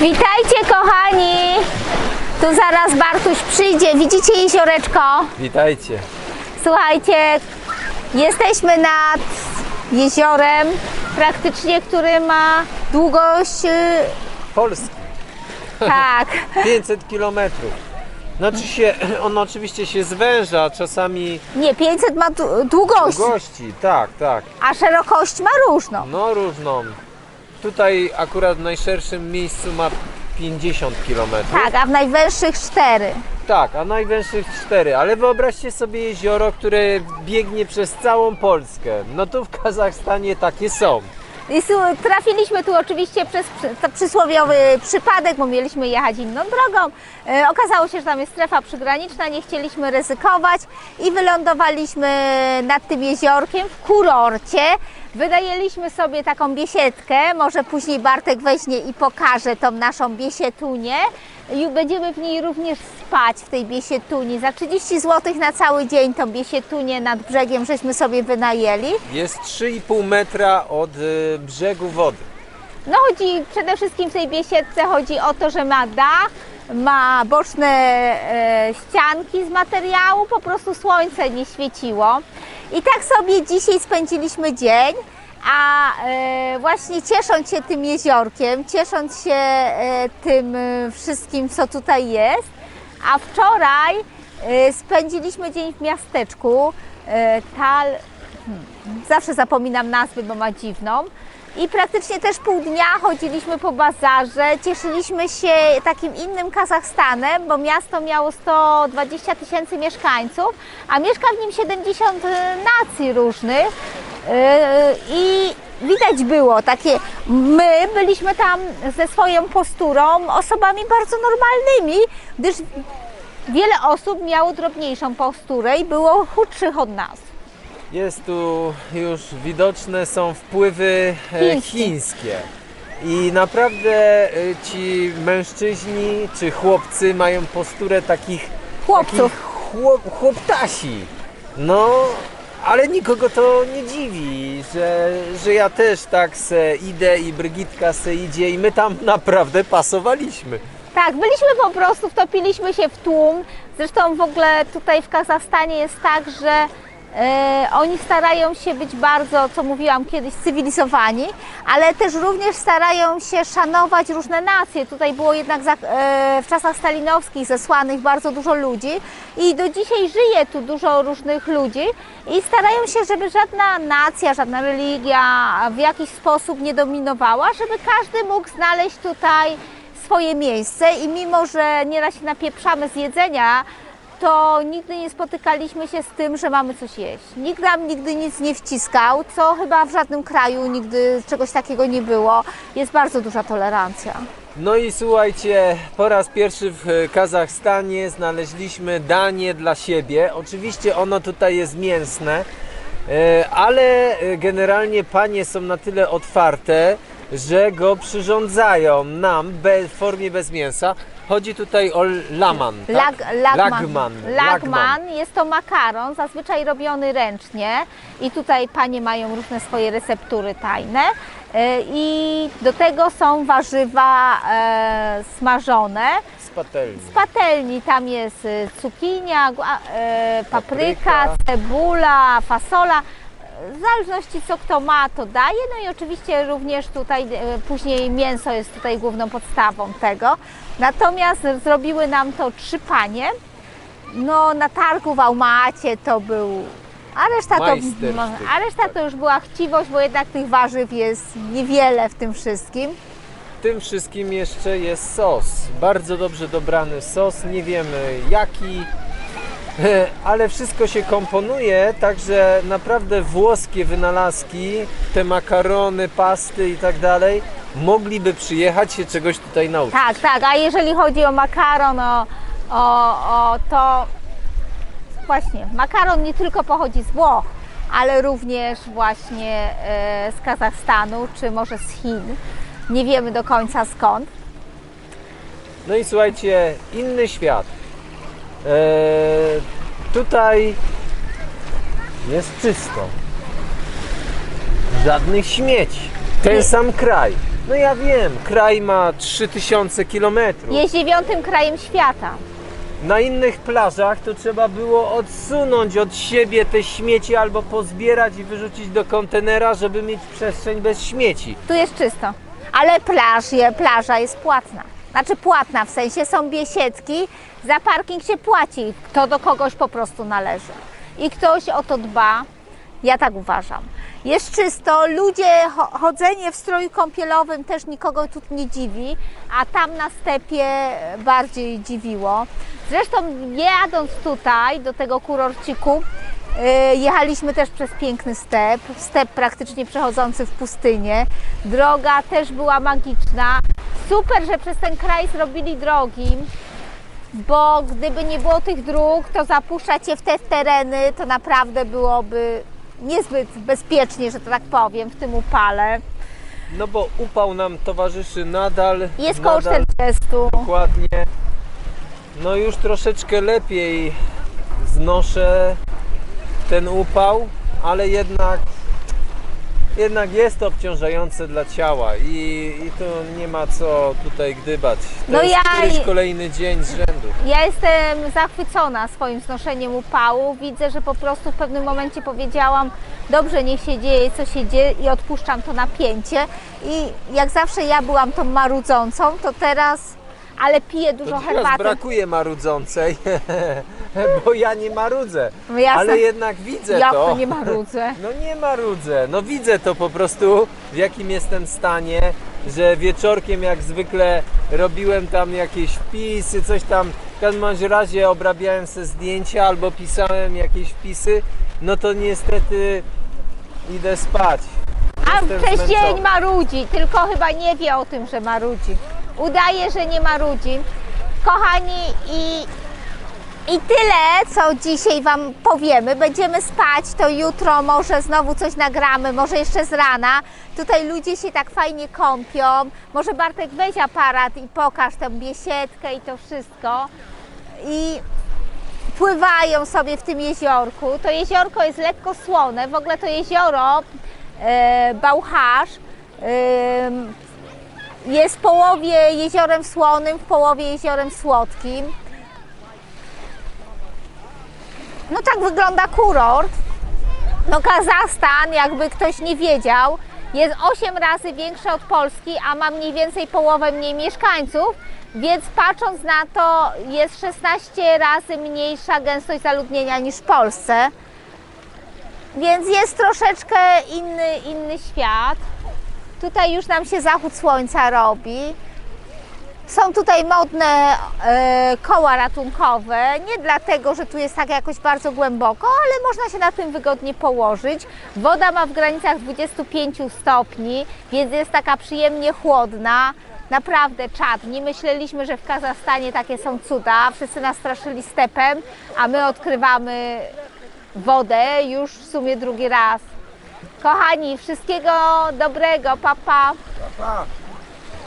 Witajcie kochani! Tu zaraz Bartuś przyjdzie. Widzicie jezioreczko? Witajcie. Słuchajcie, jesteśmy nad jeziorem, praktycznie, który ma długość, y, Polski. tak, 500 kilometrów. Znaczy się, on oczywiście się zwęża, czasami nie, 500 ma długość, długości, tak, tak. a szerokość ma różną. No różną. Tutaj akurat w najszerszym miejscu ma 50 kilometrów. Tak, a w najwęższych 4. Tak, a najwęższych 4. Ale wyobraźcie sobie jezioro, które biegnie przez całą Polskę. No tu w Kazachstanie takie są. I trafiliśmy tu oczywiście przez przysłowiowy przypadek, bo mieliśmy jechać inną drogą. E, okazało się, że tam jest strefa przygraniczna, nie chcieliśmy ryzykować i wylądowaliśmy nad tym jeziorkiem w kurorcie. Wynajęliśmy sobie taką biesiedkę, może później Bartek weźmie i pokaże tą naszą biesietunię. Będziemy w niej również spać w tej biesietuni. Za 30 zł na cały dzień tą biesietunię nad brzegiem żeśmy sobie wynajęli. Jest 3,5 metra od y, brzegu wody. No chodzi przede wszystkim w tej biesiedce chodzi o to, że ma dach, ma boczne e, ścianki z materiału, po prostu słońce nie świeciło. I tak sobie dzisiaj spędziliśmy dzień, a e, właśnie ciesząc się tym jeziorkiem, ciesząc się e, tym e, wszystkim, co tutaj jest, a wczoraj spędziliśmy dzień w miasteczku Tal, zawsze zapominam nazwy, bo ma dziwną. I praktycznie też pół dnia chodziliśmy po bazarze, cieszyliśmy się takim innym Kazachstanem, bo miasto miało 120 tysięcy mieszkańców, a mieszka w nim 70 nacji różnych. Yy, I widać było takie, my byliśmy tam ze swoją posturą osobami bardzo normalnymi, gdyż wiele osób miało drobniejszą posturę i było chudszych od nas. Jest tu już widoczne są wpływy e, Chińskie. chińskie. I naprawdę e, ci mężczyźni czy chłopcy mają posturę takich Chłopców. takich chłop, chłoptasi. No, ale nikogo to nie dziwi, że, że ja też tak se idę i Brygitka se idzie i my tam naprawdę pasowaliśmy. Tak, byliśmy po prostu, wtopiliśmy się w tłum. Zresztą w ogóle tutaj w Kazachstanie jest tak, że oni starają się być bardzo, co mówiłam kiedyś, cywilizowani, ale też również starają się szanować różne nacje. Tutaj było jednak e, w czasach stalinowskich zesłanych bardzo dużo ludzi i do dzisiaj żyje tu dużo różnych ludzi i starają się, żeby żadna nacja, żadna religia w jakiś sposób nie dominowała, żeby każdy mógł znaleźć tutaj swoje miejsce i mimo, że nieraz się napieprzamy z jedzenia, to nigdy nie spotykaliśmy się z tym, że mamy coś jeść. Nikt nam nigdy nic nie wciskał, co chyba w żadnym kraju nigdy czegoś takiego nie było. Jest bardzo duża tolerancja. No i słuchajcie, po raz pierwszy w Kazachstanie znaleźliśmy danie dla siebie. Oczywiście ono tutaj jest mięsne, e, ale generalnie panie są na tyle otwarte, że go przyrządzają nam w formie bez mięsa. Chodzi tutaj o laman. Tak? Lag, lagman. Lagman. Lagman jest to makaron, zazwyczaj robiony ręcznie i tutaj panie mają różne swoje receptury tajne. E, I do tego są warzywa e, smażone. Z patelni. Z patelni tam jest y, cukinia, e, papryka, Papryka. cebula, fasola. W zależności co kto ma, to daje. No i oczywiście również tutaj e, później mięso jest tutaj główną podstawą tego. Natomiast zrobiły nam to trzy panie. No na targu w Almacie to był. A reszta, to, Majstersztyk, a reszta to już była chciwość, bo jednak tych warzyw jest niewiele w tym wszystkim. W tym wszystkim jeszcze jest sos. Bardzo dobrze dobrany sos. Nie wiemy jaki, ale wszystko się komponuje, także naprawdę włoskie wynalazki, te makarony, pasty i tak dalej, mogliby przyjechać się czegoś tutaj nauczyć. Tak, tak, a jeżeli chodzi o makaron, o, o, o to właśnie makaron nie tylko pochodzi z Włoch, ale również właśnie e, z Kazachstanu, czy może z Chin. Nie wiemy do końca skąd. No i słuchajcie, inny świat. Eee, tutaj jest czysto. Żadnych śmieci. Ten sam kraj. No ja wiem, kraj ma 3000 kilometrów. Jest dziewiątym krajem świata. Na innych plażach to trzeba było odsunąć od siebie te śmieci albo pozbierać i wyrzucić do kontenera, żeby mieć przestrzeń bez śmieci. Tu jest czysto. Ale plaż, je- plaża jest płatna. Znaczy płatna, w sensie są biesiedki, za parking się płaci. To do kogoś po prostu należy. I ktoś o to dba. Ja tak uważam. Jest czysto, ludzie, cho- chodzenie w stroju kąpielowym też nikogo tu nie dziwi, a tam na stepie bardziej dziwiło. Zresztą jadąc tutaj do tego kurorciku, Jechaliśmy też przez piękny step, step praktycznie przechodzący w pustynię. Droga też była magiczna. Super, że przez ten kraj zrobili drogi, bo gdyby nie było tych dróg, to zapuszczać je w te tereny to naprawdę byłoby niezbyt bezpiecznie, że to tak powiem, w tym upale. No bo upał nam towarzyszy nadal. Jest koło nadal 40. Dokładnie. No już troszeczkę lepiej znoszę ten upał, ale jednak jednak jest to obciążające dla ciała i, i tu nie ma co tutaj gdybać. To No jest ja- któryś kolejny dzień z rzędu. Ja jestem zachwycona swoim znoszeniem upału. Widzę, że po prostu w pewnym momencie powiedziałam, dobrze, niech się dzieje, co się dzieje i odpuszczam to napięcie. I jak zawsze ja byłam tą marudzącą, to teraz, ale piję dużo To herbaty. brakuje marudzącej, bo ja nie marudzę, No ale jednak widzę Jak to. to nie marudzę? No nie marudzę, no widzę to po prostu w jakim jestem stanie, że wieczorkiem jak zwykle robiłem tam jakieś wpisy, coś tam, w każdym razie obrabiałem sobie zdjęcia albo pisałem jakieś wpisy, no to niestety idę spać. A przez dzień marudzi, tylko chyba nie wie o tym, że marudzi. Udaje, że nie marudzi. Kochani, i, i tyle, co dzisiaj Wam powiemy. Będziemy spać, to jutro może znowu coś nagramy, może jeszcze z rana. Tutaj ludzie się tak fajnie kąpią. Może Bartek weź aparat i pokaż tę biesiedkę i to wszystko. I pływają sobie w tym jeziorku. To jeziorko jest lekko słone. W ogóle to jezioro e, e, jest w połowie jeziorem słonym, w połowie jeziorem słodkim. No tak wygląda kurort. No Kazachstan, jakby ktoś nie wiedział, jest 8 razy większy od Polski, a ma mniej więcej połowę mniej mieszkańców, więc patrząc na to jest 16 razy mniejsza gęstość zaludnienia niż w Polsce. Więc jest troszeczkę inny, inny świat. Tutaj już nam się zachód słońca robi. Są tutaj modne e, koła ratunkowe, nie dlatego, że tu jest tak jakoś bardzo głęboko, ale można się na tym wygodnie położyć. Woda ma w granicach 25 stopni, więc jest taka przyjemnie chłodna. Naprawdę czad. Nie myśleliśmy, że w Kazachstanie takie są cuda. Wszyscy nas straszyli stepem, a my odkrywamy wodę już w sumie drugi raz. Kochani, wszystkiego dobrego, papa. Pa. Pa.